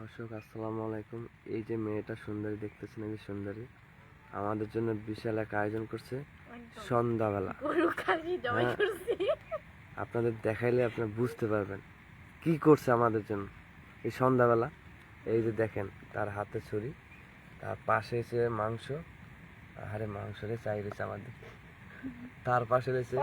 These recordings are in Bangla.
দর্শক আসসালামু আলাইকুম। এই যে মেয়েটা সুন্দরী দেখতেছেন এই যে সুন্দরী আমাদের জন্য বিশাল এক আয়োজন করছে সন্ধ্যাবেলা। হ্যাঁ। আপনাদের দেখাইলে আপনারা বুঝতে পারবেন কি করছে আমাদের জন্য এই সন্ধ্যাবেলা। এই যে দেখেন তার হাতে ছুরি তার পাশে এসে মাংস আরে মাংস রে চাই রয়েছে আমাদের। তার পাশে রয়েছে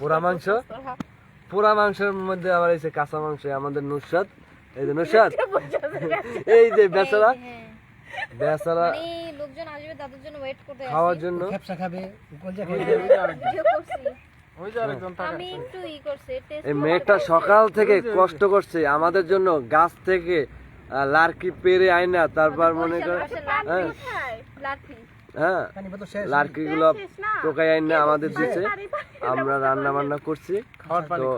পোড়া মাংস? পোড়া মাংসের মধ্যে আবার এসে কাঁচা মাংস আমাদের নুসরাত। এই যে না। এই যে বেচারা হ্যাঁ। বেচারা মানে লোকজন আসবে তাদের জন্য ওয়েট করতে আছি। খাওয়ার জন্য। খেপসা খাবে কলজা খাবে ভিডিও করছি। আমি একটু ই করছি টেস্ট এই মেয়েটা সকাল থেকে কষ্ট করছে আমাদের জন্য গাছ থেকে লার্কি পেরে আইনা তারপর মনে কর হ্যাঁ? কোথায়? লাঠি পানি লার্কি গুলো না? টোকাই আইনা আমাদের দিচ্ছে। আমরা রান্না বান্না করছি। তো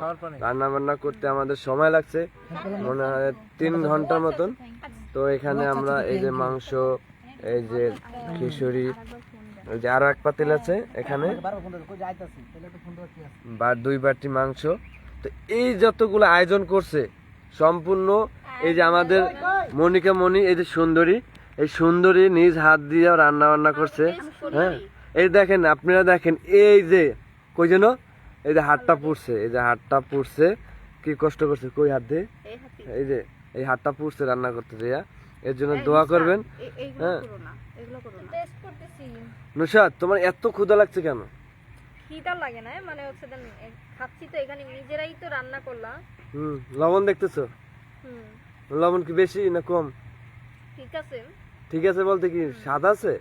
রান্না বান্না করতে আমাদের সময় লাগছে। মনে হয় তিন ঘণ্টার মতন। তো এখানে আমরা এই যে মাংস এই যে খিচুড়ি এই যে আরও এক পাতিল আছে এখানে। বা দুই বাটি মাংস। তো এই যতগুলো আয়োজন করছে সম্পূর্ণ এই যে আমাদের মনিকা মণি এই যে সুন্দরী এই সুন্দরী নিজ হাত দিয়ে রান্না বান্না করছে হ্যাঁ? এই দেখেন আপনারা দেখেন এই যে কই যেন? এই যে হাতটা পুড়ছে এই যে হাতটা পুড়ছে। কি কষ্ট করছে কই হাত দিয়ে? এই যে এই হাতটা পুড়ছে রান্না করতে যাইয়া এর জন্য দোয়া করবেন হ্যাঁ। করো না, এগুলো করো না। টেস্ট করতেছি। নুসাদ তোমার এত ক্ষুধা লাগছে কেন? খিদা লাগে না মানে হচ্ছে খাচ্ছি তো এখানে নিজেরাই তো রান্না করলাম। হুম লবণ দেখতেছো? হুম। লবণ কি বেশি না কম? ঠিক আছে। ঠিক আছে বলতে কি স্বাদ আছে?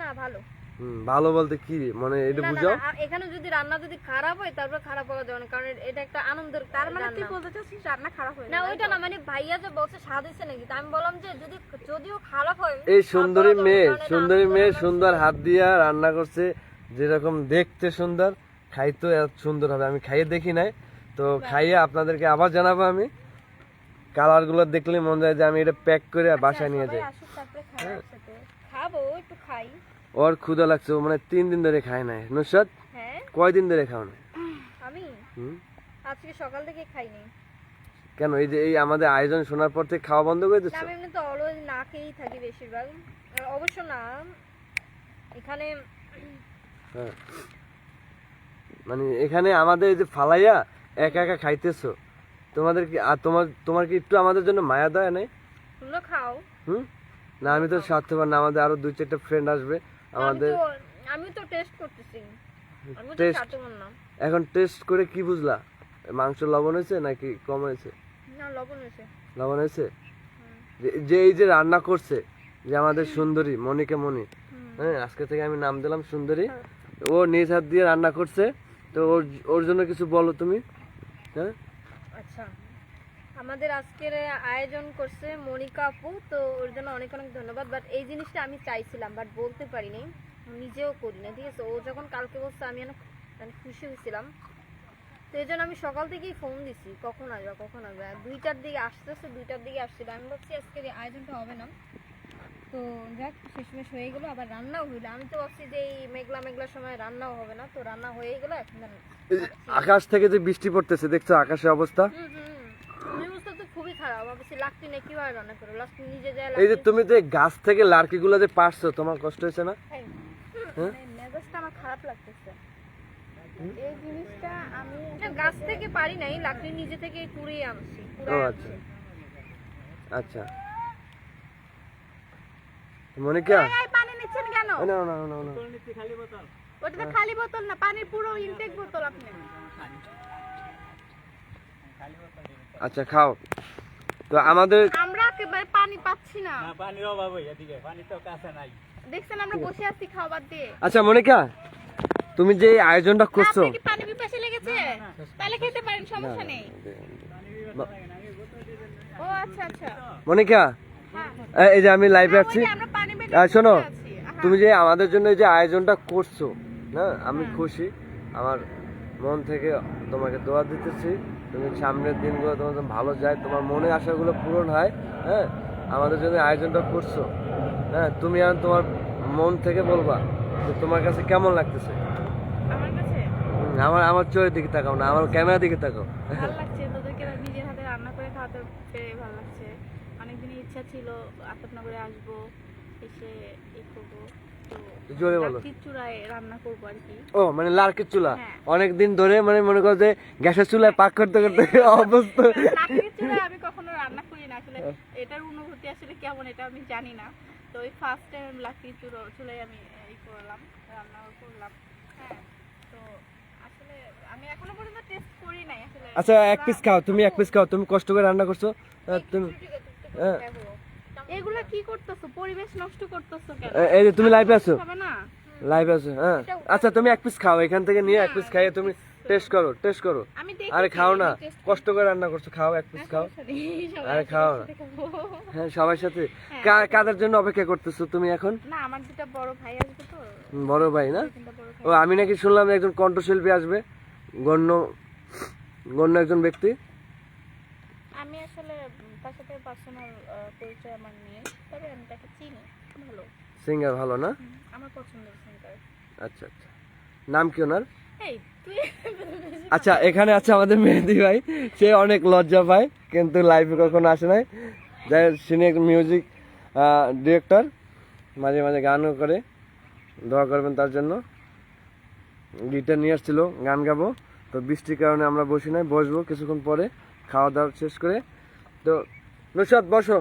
না ভালো। হুম, ভালো বলতে কি? মানে এটা বুঝাও। এখানে যদি রান্না যদি খারাপ হয় তারপর খারাপ হওয়া যাবে না কারণ এটা একটা আনন্দের তার মানে তুই বলতে চাচ্ছিস রান্না খারাপ হয় না ওইটা না মানে ভাইয়া যে বলছে স্বাদ হয়েছে নাকি আমি বললাম যে যদি যদিও খারাপ হয় এই সুন্দরী মেয়ে সুন্দরী মেয়ে সুন্দর হাত দিয়া রান্না করছে যেরকম দেখতে সুন্দর খাইতে এত সুন্দর হবে। আমি খাইয়ে দেখি নাই তো খাইয়ে আপনাদেরকে আবার জানাব আমি। কালারগুলো দেখলে মন যায় যে আমি এটা প্যাক করে বাসায় নিয়ে যাই আসুক তারপরে খাই একসাথে খাব একটু খাই। ওর ক্ষুদা লাগছে মানে তিন দিন ধরে খায় নাই। নুসরাত হ্যাঁ। কয়দিন ধরে খাও না আমি? হুম? আজকে সকাল থেকে খাইনি কেন এই যে এই আমাদের আয়োজন শোনার পর থেকে খাওয়া বন্ধ করে না, দিচ্ছ? আমি এমনি তো অলওয়েজ না খেয়েই থাকি বেশিরভাগ। অবশ্য না এখানে হ্যাঁ। মানে এখানে আমাদের এই যে ফালাইয়া একা একা খাইতেছো তোমাদের কি আর তোমার তোমার কি একটু আমাদের জন্য মায়া দয়া নাই? তোমরা খাও। হুম? না আমি তো স্বার্থপর না আমাদের আরও দুই চারটা ফ্রেন্ড আসবে আমাদের আমি তো টেস্ট করতেছি। আমি তো? স্বার্থপর না। এখন টেস্ট করে কি বুঝলা? মাংস লবণ হয়েছে নাকি কম হয়েছে? না লবণ হয়েছে। লবণ হয়েছে? যে- যে এই যে রান্না করছে যে আমাদের সুন্দরী মনিকে মনি হ্যাঁ আজকে থেকে আমি নাম দিলাম সুন্দরী। ও নিজ হাত দিয়ে রান্না করছে তো ওর ওর জন্য কিছু বলো তুমি হ্যাঁ? আচ্ছা। আমাদের আজকের আয়োজন করছে মনিকা আপু তো ওর জন্য অনেক অনেক ধন্যবাদ। বাট এই জিনিসটা আমি চাইছিলাম বাট বলতে পারিনি। নিজেও করি না ঠিক আছে? ও যখন কালকে বলছে আমি অনেক মানে খুশি হয়েছিলাম। তো এই জন্য আমি সকাল থেকেই ফোন দিছি কখন আসবে কখন আসবে? দুইটার দিকে আসতে আসতেছে দুইটার দিকে আসছিল। আমি ভাবছি আজকের আয়োজনটা হবে না। তো যাক শেষমেশ হয়ে গেলো আবার রান্নাও হইল। আমি তো ভাবছি যে এই মেঘলা মেঘলার সময় রান্নাও হবে না তো রান্না হয়ে গেলো এখন আকাশ থেকে যে বৃষ্টি পড়তেছে দেখছ আকাশের অবস্থা হুম, হুম, হুম। অবস্থা তো খুবই খারাপ। ভাবছি লাকটি না কীভাবে রান্না করো লাস্ট নিজে যায় এই যে তুমি যে গাছ থেকে লার্কি গুলো যে পারছ তোমার কষ্ট হয়েছে না? হ্যাঁ? মেজাজটা আমার খারাপ লাগতেছে। এই জিনিসটা আমি গাছ থেকে পারি নাই লাকড়ি নিজে থেকে কুড়িয়ে আনছি ও আচ্ছা। আচ্ছা। মনিকা? পানি নিচ্ছেন কেন? না না না না ওটা তো খালি বোতল না পানির পুরো ইনটেক বোতল আপনি। আচ্ছা খাও। তো আমাদের আমরা একেবারে পানি পাচ্ছি না না পানির অভাব হই এদিকে পানি তো কাছে নাই দেখছেন আমরা বসে আছি খাবার দিয়ে আচ্ছা মনিকা তুমি যে আয়োজনটা করছ আপনার কি পানি পিপাসা লেগেছে তাহলে খেতে পারেন সমস্যা নেই ও আচ্ছা আচ্ছা মনিকা হ্যাঁ এই- যে আমি লাইভে আছি আর শোনো। হ্যাঁ। তুমি যে আমাদের জন্য এই যে আয়োজনটা করছ না আমি খুশি আমার মন থেকে তোমাকে দোয়া দিতেছি তুমি সামনের দিনগুলো তোমার ভালো যায় তোমার মনে আশাগুলো পূরণ হয় হ্যাঁ? আমাদের জন্য আয়োজনটা করছ হ্যাঁ? তুমি আর তোমার মন থেকে বলবা যে তোমার কাছে কেমন লাগতেছে? আমার আমার চোখের দিকে তাকাও না আমার ক্যামেরা দিকে তাকাও। ভালো লাগছে তোদেরকে নিজের হাতে রান্না করে খাওয়াতে পেরে ভালো লাগছে। অনেকদিনই ইচ্ছা ছিল আফতাবনগরে আসব এসে করব। জোরে বলো। রান্না করব আর কি। ও মানে লার্কের চুলা? হ্যাঁ। অনেক দিন ধরে মানে মনে করো যে গ্যাসের চুলায় পাক করতে করতে অবস্থা। আমি কখনো রান্না করি না। আসলে এটার অনুভূতি আসলে কেমন এটা আমি জানি না। তো ওই ফার্স্ট টাইম আমি লাকড়ির চূড়া চুলায় আমি এই করলাম রান্না করলাম। হ্যাঁ তো আসলে আমি এখনও পর্যন্ত টেস্ট করি নাই। আসলে আচ্ছা এক পিস খাও তুমি এক পিস খাও তুমি কষ্ট করে রান্না করছ। তুমি হ্যাঁ। এগুলা কি করতেছো? পরিবেশ নষ্ট করতেছো কেন? এই যে তুমি লাইভে আছো? হবে না? লাইভ আছো হ্যাঁ। আচ্ছা তুমি এক পিস খাও এখান থেকে নিয়ে এক পিস খাইয়ে তুমি টেস্ট করো টেস্ট করো। আরে খাও না কষ্ট করে রান্না করছ খাও এক পিস খাও। আরে খাও। না হ্যাঁ সবার সাথে। কাদের জন্য অপেক্ষা করতেছো তুমি এখন? না আমার দুটা বড় ভাই আসবে তো। বড় ভাই না? ও আমি নাকি শুনলাম একজন কণ্ঠশিল্পী আসবে গণ্য গণ্য একজন ব্যক্তি। আমি আসলে তার সাথে পার্সোনাল পরিচয় আমার নেই আমি তাকে চিনি ভালো। সিঙ্গার ভালো না? আমার পছন্দের সিঙ্গার আচ্ছা আচ্ছা। নাম কি ওনার? আচ্ছা এখানে আছে আমাদের মেহেদি ভাই। সে অনেক লজ্জা পায় কিন্তু লাইভে কখনো আসে নাই। যাই তিনি মিউজিক ডিরেক্টর মাঝে মাঝে গানও করে। দোয়া করবেন তার জন্য। গিটার নিয়ে আসছিল গান গাবো। তো বৃষ্টির কারণে আমরা বসি নাই বসবো কিছুক্ষণ পরে। খাওয়া দাওয়া শেষ করে। তো নুসাদ বসো।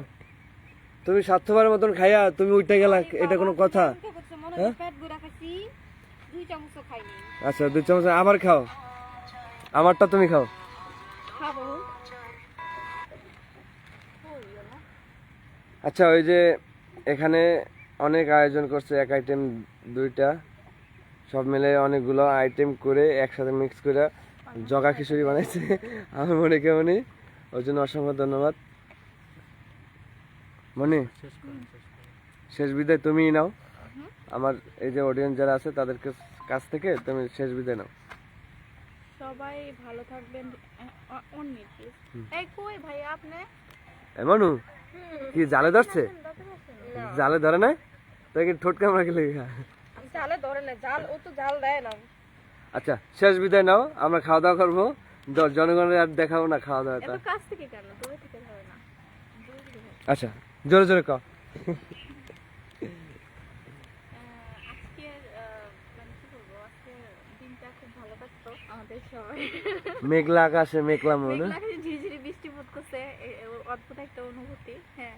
তুমি স্বার্থবারের মতন খাইয়া তুমি উঠে গেলা এটা কোনো কথা? হ্যাঁ? আচ্ছা দুই চামচ আবার খাও। আমারটা তুমি খাও। আচ্ছা ওই যে এখানে অনেক আয়োজন করছে এক আইটেম দুইটা। সব মিলে অনেকগুলো আইটেম করে একসাথে মিক্স করে জগা খিচুড়ি বানাইছে। আমি মনে কেমনি ওই জন্য অসংখ্য ধন্যবাদ। মনি? শেষ বিদায় তুমিই নাও। আমার এই যে অডিয়েন্স যারা আছে তাদের কাছ- থেকে তুমি শেষ বিদায় নাও। সবাই ভালো থাকবেন। এই কই ভাই আপনি? এমনু কি জালে ধরছে? জালে ধরে না তাই কি ঠোঁট কামড়া গেলে জালে ধরে না জাল ও তো জাল দেয় না। আচ্ছা শেষ বিদায় নাও আমরা খাওয়া দাওয়া করব। জনগণের আর দেখাবো না খাওয়া দাওয়াটা। এত কাছ থেকে কেন? দূরে থেকে না। আচ্ছা জোরে জোরে কি বলব আজকের দিনটা খুব ভালো কাটতো আমাদের সবাই মেঘলা আকাশে মেঘলা মনে। মেঘলা বৃষ্টি এ- এ- অদ্ভুত একটা অনুভূতি হ্যাঁ।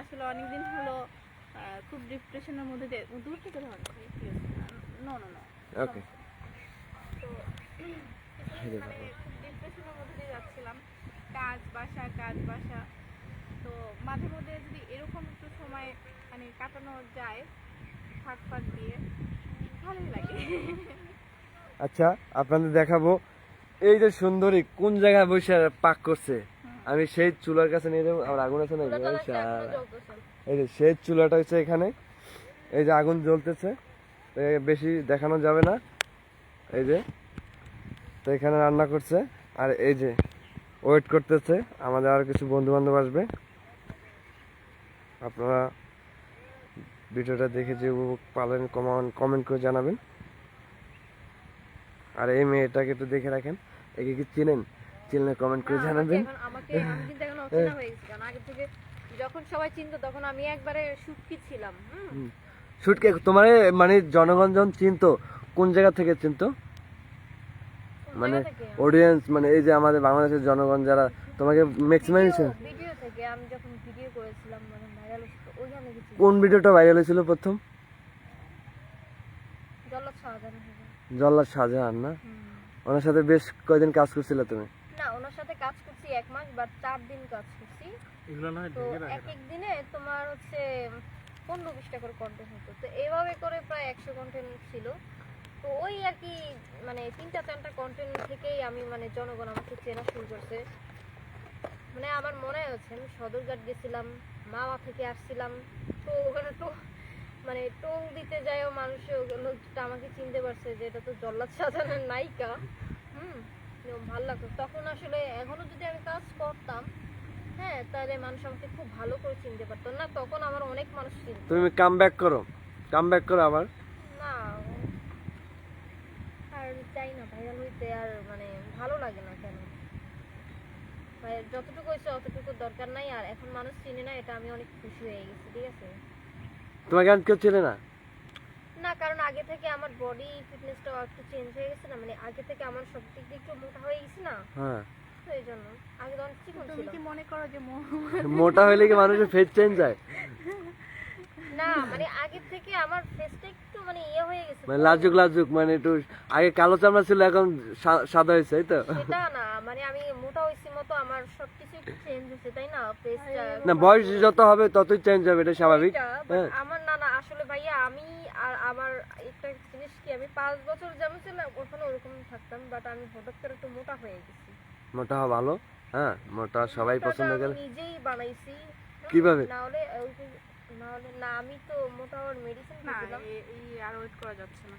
আসলে অনেকদিন হলো খুব ডিপ্রেশনের মধ্যে দিয়ে দূর থেকে ধর নো নো নো ওকে ডিপ্রেশনের মধ্যে দিয়ে যাচ্ছিলাম। কাজ বাসা কাজ বাসা। তো মাঝে মধ্যে যদি এরকম একটু সময় মানে কাটানো যায় ফাঁক ফাঁক দিয়ে ভালোই লাগে। আচ্ছা আপনাদের দেখাবো। এই যে সুন্দরী কোন জায়গায় বসে পাক করছে? আমি সেই চুলার কাছে নিয়ে যাব আমার আগুন আছে না এই যে সেই চুলাটা হচ্ছে এখানে। এই যে আগুন জ্বলতেছে বেশি দেখানো যাবে না। এই যে তো এখানে রান্না করছে আর এই যে ওয়েট করতেছে। আমাদের আর কিছু বন্ধু বান্ধব আসবে। আপনারা ভিডিওটা দেখে যে উপভোগ পালেন কমান কমেন্ট করে জানাবেন। আর এই মেয়েটাকে একটু দেখে রাখেন একে কি চিনেন? চিনলে কমেন্ট করে জানাবেন। আমাকে আমি কিন্তু এখন অচেনা হয়ে গেছি কারণ আগে থেকে যখন সবাই চিনতো তখন আমি একবারে সুটকি ছিলাম হুম। শুটকে তোমার মানে জনগণ যখন চিনতো কোন জায়গা থেকে চিনতো? মানে অডিয়েন্স মানে এই যে আমাদের বাংলাদেশের জনগণ যারা তোমাকে ম্যাক্সিমাম থেকে আমি যখন ভিডিও করেছিলাম মানে ভাইরাল ওইখানে গেছি। কোন ভিডিওটা ভাইরাল হয়েছিল প্রথম? জল্লাদ শাহজাহান জল্লাদ শাহজাহান না? ওনার সাথে বেশ কয়দিন কাজ করছিলে তুমি? না ওনার সাথে কাজ করছি এক মাস বা চার দিন কাজ করছি। তো এক এক দিনে তোমার হচ্ছে পনেরো বিশটা করে কন্টেন্ট হতো। তো এইভাবে করে প্রায় একশো কন্টেন্ট ছিল। তো ওই আর কি মানে তিনটা চারটা কন্টেন্ট থেকেই আমি মানে জনগণ আমাকে চেনা শুরু করছে। মানে আমার মনে আছে আমি সদরঘাট গেছিলাম মামা থেকে আসছিলাম তো ওখানে তো মানে টোং দিতে যায়ও মানুষ লোকটা আমাকে চিনতে পারছে যে এটা তো জল্লাদ সাজানের নায়িকা। হুম ভালো লাগতো তখন আসলে এখনও যদি আমি কাজ করতাম হ্যাঁ তাহলে মানুষ আমাকে খুব ভালো করে চিনতে পারতো। না তখন আমার অনেক মানুষ চিনত। তুমি কাম ব্যাক করো। কাম ব্যাক করো আবার। না আর চাই না ভাইরাল হইতে আর মানে ভালো লাগে না কেন? মানে যতটুকু হয়েছে অতটুকু দরকার নাই আর এখন মানুষ চিনে না এটা আমি অনেক খুশি হয়ে গেছি ঠিক আছে? তোমাকে আর কেউ চেনে না? না কারণ আগে থেকে আমার বডি ফিটনেসটা একটু চেঞ্জ হয়ে গেছে না মানে আগে থেকে আমার সব দিক দিয়ে একটু মোটা হয়ে গেছি না? হ্যাঁ। এই জন্য। আগে তো অনেক চিকন তুমি কি মনে করো যে মোটা হইলে কি মানুষের ফেস চেঞ্জ হয়? না মানে আগে থেকে আমার ফেসটা একটু মানে ইয়ে হয়ে গেছে। মানে লাজুক লাজুক মানে একটু আগে কালো চামড়া ছিল এখন সাদা হয়েছে তাই তো? সেটা না মানে আমি মতো আমার সবকিছু চেঞ্জ হয়েছে তাই না? ফেসটা না বয়স যত হবে ততই চেঞ্জ হবে এটা স্বাভাবিক। হ্যাঁ। আমার না না আসলে ভাইয়া আমি আর আমার একটা জিনিস কি আমি পাঁচ বছর যেমন ছিলাম ওখানে ওরকম থাকতাম বাট আমি হঠাৎ করে একটু মোটা হয়ে গেছি। মোটা হওয়া ভালো? হ্যাঁ মোটা সবাই পছন্দ করে। নিজেই বানাইছি। হ্যাঁ, কীভাবে? না হলে ওই না হলে না আমি তো মোটা হওয়ার মেডিসিন না খেয়েছিলাম এই আর ওয়েট করা যাচ্ছে না।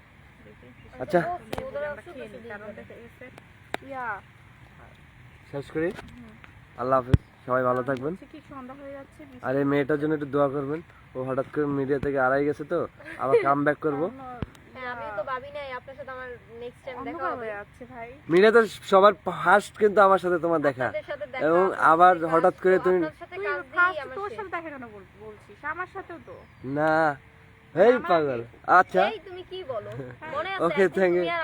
আচ্ছা। ওদের আমরা আছে কারণ দেবে। ইয়া শেষ করি। আল্লাহ হাফিজ সবাই ভালো থাকবেন। হয়ে বৃষ্টি আর এই মেয়েটার জন্য একটু দোয়া করবেন। ও হঠাৎ করে মিডিয়া থেকে আড়াই গেছে তো আবার কাম ব্যাক করব। হ্যাঁ আমি তো ভাবি নাই আপনার সাথে আমার নেক্সট টাইম দেখা অন্ধকার হবে। হয়ে যাচ্ছে ভাই। মিডিয়াতে সবার ফার্স্ট কিন্তু আমার সাথে তোমার দেখা। এবং আবার হঠাৎ করে তুমি- না। এই পাগল। আচ্ছা। এই তুমি কি